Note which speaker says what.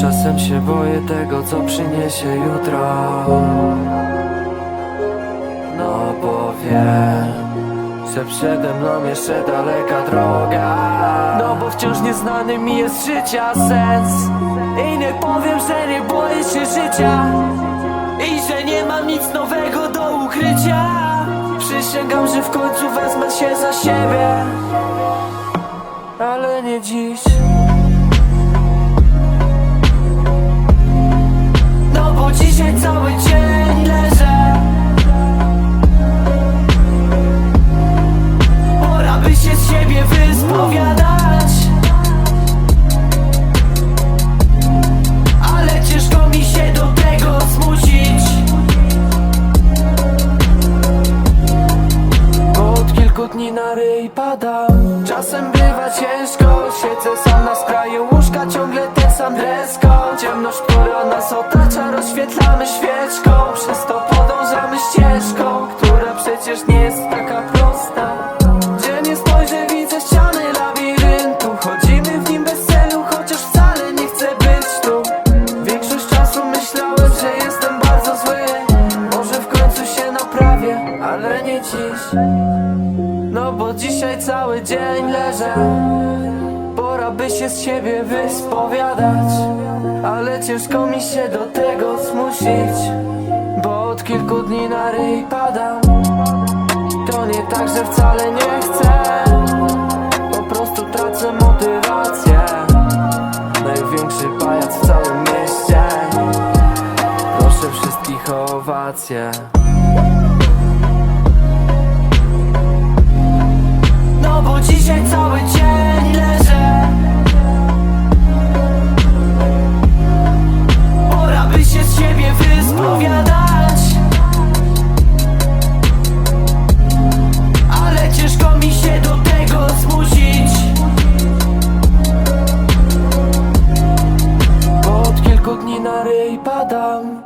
Speaker 1: Czasem się boję tego, co przyniesie jutro. Że przede mną jeszcze daleka droga. No bo wciąż nieznany mi jest życia sens. I nie powiem, że nie boję się życia. I że nie mam nic nowego do ukrycia. Przysięgam, że w końcu wezmę się za siebie padam Czasem bywa ciężko Siedzę sam na skraju łóżka Ciągle ten sam dress code Ciemność, która nas otacza Rozświetlamy świeczką. Przez to podążamy ścieżką Która przecież nie jest taka prosta. Gdzie nie spojrzę widzę ściany labiryntu. Chodzimy w nim bez celu Chociaż wcale nie chcę być tu. Większość czasu myślałem, że jestem bardzo zły. Może w końcu się naprawię Ale nie dziś no bo dzisiaj cały dzień leżę. Pora by się z siebie wyspowiadać. Ale ciężko mi się do tego zmusić Bo od kilku dni na ryj padam. To nie tak, że wcale nie chcę. Po prostu tracę motywację. Największy pajac w całym mieście. Proszę wszystkich o owację dzisiaj cały dzień leżę. Pora by się z siebie wyspowiadać. Ale ciężko mi się do tego zmusić od kilku dni na ryj padam.